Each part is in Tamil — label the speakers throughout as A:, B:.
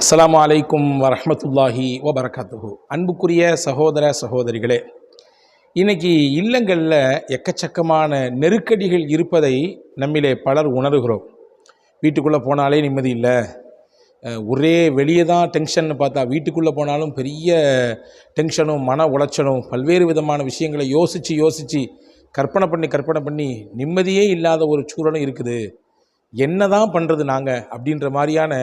A: அஸ்லாம் அலைக்கும் வரமத்துல்லாஹி வபரகாத்துஹு. அன்புக்குரிய சகோதர சகோதரிகளே இன்றைக்கி இல்லங்களில் எக்கச்சக்கமான நெருக்கடிகள் இருப்பதை நம்மிலே பலர் உணர்கிறோம். வீட்டுக்குள்ளே போனாலே நிம்மதி இல்லை. ஒரே வெளியே தான் டென்ஷன் பார்த்தா வீட்டுக்குள்ளே போனாலும் பெரிய டென்ஷனும் மன உளைச்சலும் பல்வேறு விதமான விஷயங்களை யோசித்து யோசித்து கற்பனை பண்ணி கற்பனை பண்ணி நிம்மதியே இல்லாத ஒரு சூழலும் இருக்குது. என்ன தான் பண்ணுறது நாங்கள் அப்படின்ற மாதிரியான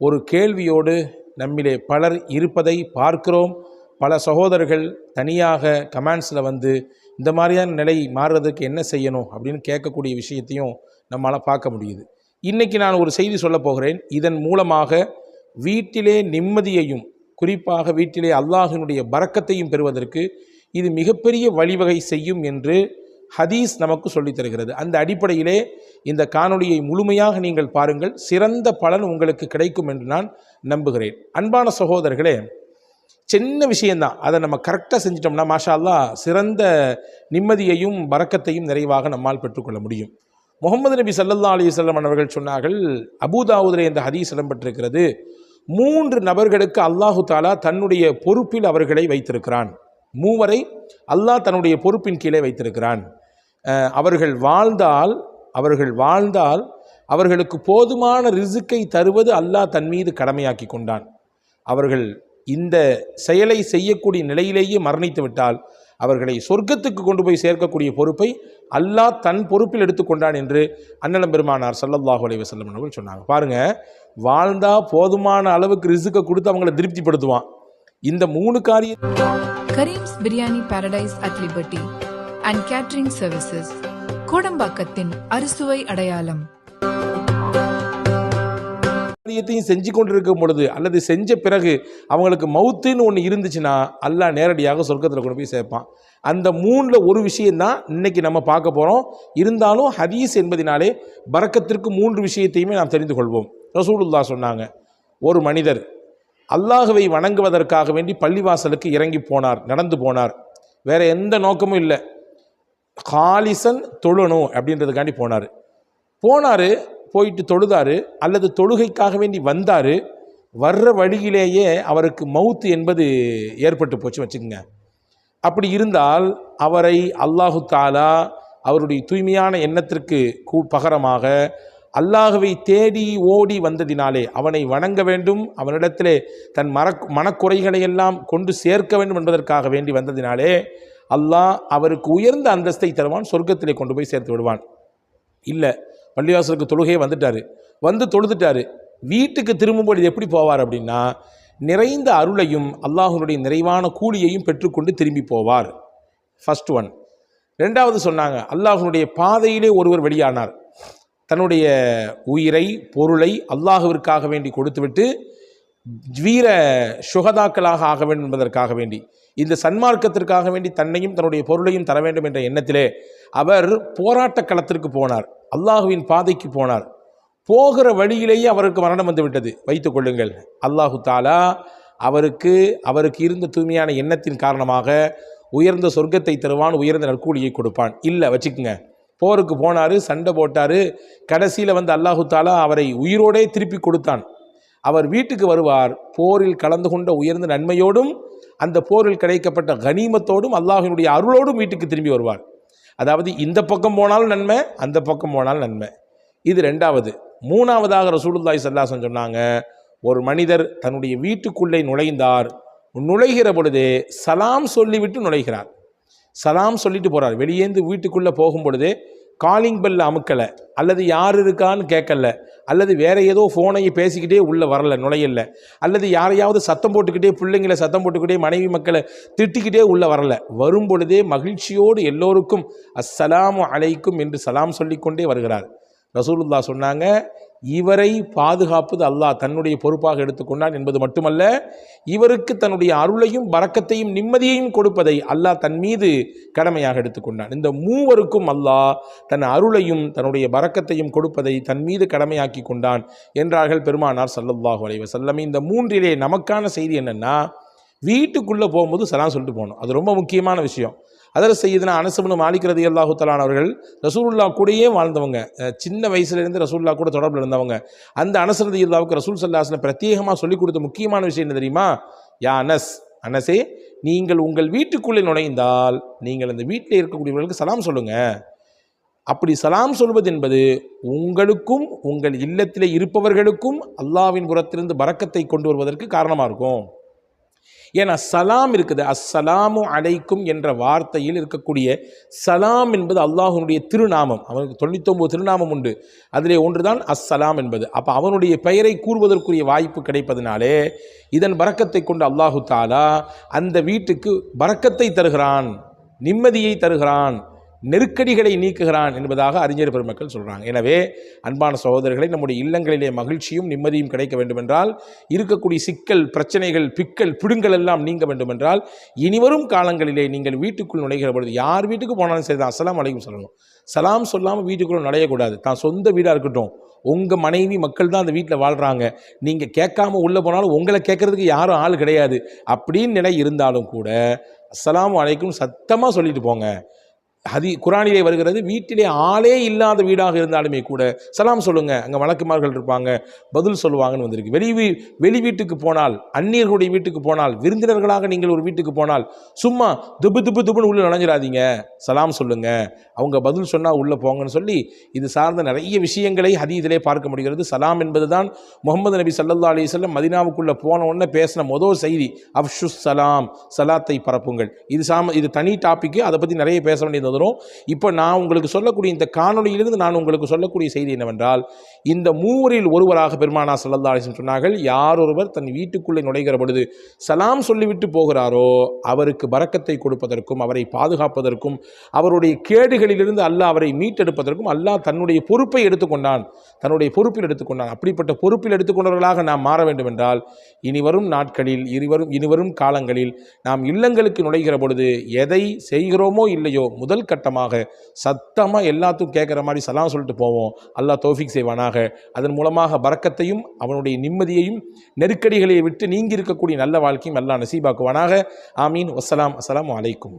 A: ஒரு கேள்வியோடு நம்மிலே பலர் இருப்பதை பார்க்கிறோம். பல சகோதரர்கள் தனியாக கமெண்ட்ஸில் வந்து இந்த மாதிரியான நிலை மாறுறதுக்கு என்ன செய்யணும்? அப்படின்னு கேட்கக்கூடிய விஷயத்தையும் நம்மளால் பார்க்க முடியுது. இன்றைக்கி நான் ஒரு செய்தி சொல்ல போகிறேன். இதன் மூலமாக வீட்டிலே நிம்மதியையும் குறிப்பாக வீட்டிலே அல்லாஹினுடைய பறக்கத்தையும் பெறுவதற்கு இது மிகப்பெரிய வழிவகை செய்யும் என்று ஹதீஸ் நமக்கு சொல்லித் தருகிறது. அந்த அடிப்படையிலே இந்த காணொளியை முழுமையாக நீங்கள் பாருங்கள். சிறந்த பலன் உங்களுக்கு கிடைக்கும் என்று நான் நம்புகிறேன். அன்பான சகோதரர்களே சின்ன விஷயந்தான் அதை நம்ம கரெக்டாக செஞ்சிட்டோம்னா மாஷா அல்லாஹ் சிறந்த நிம்மதியையும் வரக்கத்தையும் நிறைவாக நம்மால் பெற்றுக்கொள்ள முடியும். முகமது நபி சல்லல்லா அலி வல்லம் அவர்கள் சொன்னார்கள் அபுதாவுதிலே இந்த ஹதீஸ் இடம்பெற்றிருக்கிறது. மூன்று நபர்களுக்கு அல்லாஹு தாலா தன்னுடைய பொறுப்பில் அவர்களை வைத்திருக்கிறான். மூவரை அல்லாஹ் தன்னுடைய பொறுப்பின் கீழே வைத்திருக்கிறான். அவர்கள் வாழ்ந்தால் அவர்கள் வாழ்ந்தால் அவர்களுக்கு போதுமான ரிசுக்கை தருவது அல்லாஹ் தன் மீது கடமையாக்கி கொண்டான். அவர்கள் இந்த செயலை செய்யக்கூடிய நிலையிலேயே மரணித்து விட்டால் அவர்களை சொர்க்கத்துக்கு கொண்டு போய் சேர்க்கக்கூடிய பொறுப்பை அல்லாஹ் தன் பொறுப்பில் எடுத்துக்கொண்டான் என்று அண்ணலம் பெருமானார் சல்லல்லாஹு அலைய வசல்லம் அவர்கள் சொன்னாங்க. பாருங்கள் வாழ்ந்தால் போதுமான அளவுக்கு ரிசுக்கை கொடுத்து அவங்கள திருப்திப்படுத்துவான். இந்த மூணு காரியம்
B: Karim's biryani paradise at liberty and catering services கோடம்பாக்கத்தின் அறுசுவை அடையாளம்
A: காரியத்தையும் செஞ்சு கொண்டிருக்கும் பொழுது அல்லது செஞ்ச பிறகு அவங்களுக்கு மவுத்துன்னு ஒன்று இருந்துச்சுன்னா அல்லா நேரடியாக சொர்க்கத்தில் கொண்டு போய் சேர்ப்பான். அந்த மூணில் ஒரு விஷயந்தான் இன்னைக்கு நம்ம பார்க்க போகிறோம் இருந்தாலும் ஹதீஸ் என்பதினாலே பறக்கத்திற்கு மூன்று விஷயத்தையுமே நாம் தெரிந்து கொள்வோம். ரசூலுல்லா சொன்னாங்க ஒரு மனிதர் அல்லாஹுவை வணங்குவதற்காக வேண்டி பள்ளிவாசலுக்கு இறங்கி போனார் நடந்து போனார். வேற எந்த நோக்கமும் இல்லை. காலிசன் தொழணும் அப்படின்றதுக்காண்டி போனார். போனார் போயிட்டு தொழுதாரு அல்லது தொழுகைக்காக வேண்டி வந்தார். வர்ற வழியிலேயே அவருக்கு மவுத்து என்பது ஏற்பட்டு போச்சு வச்சுக்கோங்க. அப்படி இருந்தால் அவரை அல்லாஹு தாலா அவருடைய தூய்மையான எண்ணத்திற்கு கூ பகரமாக அல்லாஹுவை தேடி ஓடி வந்ததினாலே அவனை வணங்க வேண்டும் அவனிடத்திலே தன் மர மனக்குறைகளை எல்லாம் கொண்டு சேர்க்க வேண்டும் என்பதற்காக வேண்டி வந்ததினாலே அல்லாஹ் அவருக்கு உயர்ந்த அந்தஸ்தை தருவான் சொர்க்கத்திலே கொண்டு போய் சேர்த்து விடுவான். இல்லை பள்ளிவாசலுக்கு தொழுகையே வந்துட்டார். வந்து தொழுதுட்டார். வீட்டுக்கு திரும்பும்போது எப்படி போவார் அப்படின்னா நிறைந்த அருளையும் அல்லாஹுடைய நிறைவான கூலியையும் பெற்றுக்கொண்டு திரும்பி போவார். ஃபஸ்ட் ஒன் ரெண்டாவது சொன்னாங்க அல்லாஹுடைய பாதையிலே ஒருவர் வெளியானார். தன்னுடைய உயிரை பொருளை அல்லாஹுவிற்காக வேண்டி கொடுத்துவிட்டு வீர சுகதாக்களாக ஆக வேண்டும் என்பதற்காக வேண்டி இந்த சன்மார்க்கத்திற்காக வேண்டி தன்னையும் தன்னுடைய பொருளையும் தர வேண்டும் என்ற எண்ணத்திலே அவர் போராட்ட களத்திற்கு போனார் அல்லாஹுவின் பாதைக்கு போனார். போகிற வழியிலேயே அவருக்கு மரணம் வந்துவிட்டது வைத்துக் கொள்ளுங்கள் அல்லாஹு தாலா அவருக்கு அவருக்கு இருந்த தூய்மையான எண்ணத்தின் காரணமாக உயர்ந்த சொர்க்கத்தை தருவான் உயர்ந்த நற்கூலியை கொடுப்பான். இல்லை வச்சுக்கோங்க. போருக்கு போனார் சண்டை போட்டார். கடைசியில் வந்து அல்லாஹு தாலா அவரை உயிரோடே திருப்பி கொடுத்தான். அவர் வீட்டுக்கு வருவார். போரில் கலந்து கொண்ட உயர்ந்த நன்மையோடும் அந்த போரில் கிடைக்கப்பட்ட கனிமத்தோடும் அல்லாஹினுடைய அருளோடும் வீட்டுக்கு திரும்பி வருவார். அதாவது இந்த பக்கம் போனாலும் நன்மை அந்த பக்கம் போனாலும் நன்மை. இது ரெண்டாவது. மூணாவதாக ரசூலுல்லாய் சல்லாசன் சொன்னாங்க ஒரு மனிதர் தன்னுடைய வீட்டுக்குள்ளே நுழைந்தார். நுழைகிற பொழுதே சலாம் சொல்லிவிட்டு நுழைகிறார். சலாம் சொல்லிட்டு போகிறார் வெளியேந்து வீட்டுக்குள்ளே போகும் பொழுதே காலிங் பெல்ல அமுக்கலை. அல்லது யார் இருக்கான்னு கேட்கல அல்லது வேற ஏதோ ஃபோனையை பேசிக்கிட்டே உள்ளே வரல நுழையல. அல்லது யாரையாவது சத்தம் போட்டுக்கிட்டே பிள்ளைங்களை சத்தம் போட்டுக்கிட்டே மனைவி மக்களை திட்டிக்கிட்டே உள்ளே வரல. வரும் பொழுதே மகிழ்ச்சியோடு எல்லோருக்கும் அஸ்ஸலாமு அலைக்கும் என்று சலாம் சொல்லிக்கொண்டே வருகிறார். ரசூலுல்லா சொன்னாங்க இவரை பாதுகாப்பது அல்லாஹ் தன்னுடைய பொறுப்பாக எடுத்துக்கொண்டான் என்பது மட்டுமல்ல இவருக்கு தன்னுடைய அருளையும் பறக்கத்தையும் நிம்மதியையும் கொடுப்பதை அல்லாஹ் தன் மீது கடமையாக எடுத்துக்கொண்டான். இந்த மூவருக்கும் அல்லாஹ் தன் அருளையும் தன்னுடைய பறக்கத்தையும் கொடுப்பதை தன் மீது கடமையாக்கி கொண்டான் என்றார்கள் பெருமானார் சல்லல்லாஹு அலைஹி இந்த மூன்றிலே நமக்கான செய்தி என்னென்னா வீட்டுக்குள்ளே போகும்போது சலாம் சொல்லிட்டு போகணும். அது ரொம்ப முக்கியமான விஷயம். அதில் செய்யுதுனா அனசுபனு மாலிக்கிறது அல்லாஹு அவர்கள் ரசூல்லா கூடயே வாழ்ந்தவங்க. சின்ன வயசுலேருந்து ரசூல்லா கூட தொடர்பில் இருந்தவங்க. அந்த அனசரதி அல்லாவுக்கு ரசூல் சல்லாஸ்ல பிரத்யேகமாக சொல்லிக் கொடுத்த முக்கியமான விஷயம் என்ன தெரியுமா? யா அனஸ். அனசே நீங்கள் உங்கள் வீட்டுக்குள்ளே நுழைந்தால் நீங்கள் அந்த வீட்டில் இருக்கக்கூடியவர்களுக்கு சலாம் சொல்லுங்க. அப்படி சலாம் சொல்வது என்பது உங்களுக்கும் உங்கள் இல்லத்தில் இருப்பவர்களுக்கும் அல்லாவின் புறத்திலிருந்து பறக்கத்தை கொண்டு வருவதற்கு காரணமாக இருக்கும். ஏன்னா சலாம் இருக்குது. அஸ்ஸலாமு அலைக்கும் என்ற வார்த்தையில் இருக்கக்கூடிய சலாம் என்பது அல்லாஹனுடைய திருநாமம். அவனுக்கு தொண்ணூத்தொம்பது திருநாமம் உண்டு. அதிலே ஒன்றுதான் அஸ்ஸலாம் என்பது. அப்போ அவனுடைய பெயரை கூறுவதற்குரிய வாய்ப்பு கிடைப்பதனாலே இதன் பறக்கத்தை கொண்டு அல்லாஹு தாலா அந்த வீட்டுக்கு பறக்கத்தை தருகிறான் நிம்மதியை தருகிறான். நெருக்கடிகளை நீக்குகிறான் என்பதாக அறிஞர் பெருமக்கள் சொல்கிறாங்க எனவே அன்பான சகோதரர்களை நம்முடைய இல்லங்களிலே மகிழ்ச்சியும் நிம்மதியும் கிடைக்க வேண்டுமென்றால் இருக்கக்கூடிய சிக்கல் பிரச்சனைகள் பிக்கல் பிடுங்கள் எல்லாம் நீங்க வேண்டுமென்றால் இனிவரும் காலங்களிலே நீங்கள் வீட்டுக்குள் நுழைகிற பொழுது யார் வீட்டுக்கு போனாலும் சரி தான் அசலாம் அலைக்கும் சொல்லணும். சலாம் சொல்லாமல் வீட்டுக்குள்ளே நுழையக்கூடாது தான் சொந்த வீடாக இருக்கட்டும் உங்கள் மனைவி மக்கள் தான் அந்த வீட்டில் வாழ்கிறாங்க நீங்கள் கேட்காம உள்ளே போனாலும் உங்களை கேட்கறதுக்கு யாரும் ஆள் கிடையாது. அப்படின்னு நிலை இருந்தாலும் கூட அஸ்லாம் அலைக்கும் சத்தமாக சொல்லிட்டு போங்க. ஹதி குரானிலே வருகிறது வீட்டிலே ஆளே இல்லாத வீடாக இருந்தாலுமே கூட சலாம் சொல்லுங்கள் அங்கே வழக்குமார்கள் இருப்பாங்க பதில் சொல்லுவாங்கன்னு வந்திருக்கு. வெளி வீ வெளி வீட்டுக்கு போனால் அந்நியர்களுடைய வீட்டுக்கு போனால் விருந்தினர்களாக நீங்கள் ஒரு வீட்டுக்கு போனால் சும்மா துபு துபு துபுன்னு உள்ளே நுழைஞ்சிடாதீங்க சலாம் சொல்லுங்கள் அவங்க பதில் சொன்னால் உள்ளே போங்கன்னு சொல்லி இது சார்ந்த நிறைய விஷயங்களை ஹதீதிலே பார்க்க முடிகிறது. சலாம் என்பது தான் முகமது நபி சல்லா அலி சொல்லம் மதினாவுக்குள்ளே போன உடனே பேசின முதல் செய்தி. அப்ஷு சலாம் சலாத்தை பரப்புங்கள். இது சாம இது தனி டாப்பிக்கு அதை பற்றி நிறைய பேச வேண்டியது சகோதரம் இப்போ நான் உங்களுக்கு சொல்லக்கூடிய இந்த காணொலியிலிருந்து நான் உங்களுக்கு சொல்லக்கூடிய செய்தி என்னவென்றால் இந்த மூவரில் ஒருவராக பெருமானா சல்லல்லா அலிசன் சொன்னார்கள் யார் ஒருவர் தன் வீட்டுக்குள்ளே நுழைகிற பொழுது சலாம் சொல்லிவிட்டு போகிறாரோ அவருக்கு பறக்கத்தை கொடுப்பதற்கும் அவரை பாதுகாப்பதற்கும் அவருடைய கேடுகளிலிருந்து அல்லாஹ் அவரை மீட்டெடுப்பதற்கும் அல்லாஹ் தன்னுடைய பொறுப்பை எடுத்துக்கொண்டான் தன்னுடைய பொறுப்பில் எடுத்துக்கொண்டான் அப்படிப்பட்ட பொறுப்பில் எடுத்துக்கொண்டவர்களாக நாம் மாற வேண்டும் என்றால் இனிவரும் நாட்களில் இருவரும் இனிவரும் காலங்களில் நாம் இல்லங்களுக்கு நுழைகிற பொழுது எதை செய்கிறோமோ இல்லையோ முதல் கட்டமாக சத்தமாக எல்லாத்துக்கும் கேட்குற மாதிரி சலாம் சொல்லிட்டு போவோம். அல்லாஹ் தோஃபிக் செய்வானாக. அதன் மூலமாக பறக்கத்தையும் அவனுடைய நிம்மதியையும் நெருக்கடிகளை விட்டு நீங்கி இருக்கக்கூடிய நல்ல வாழ்க்கையும் அல்லாஹ் நசீபாக்குவானாக. ஆமீன். வசலாம் அஸ்லாம் அலைக்கும்.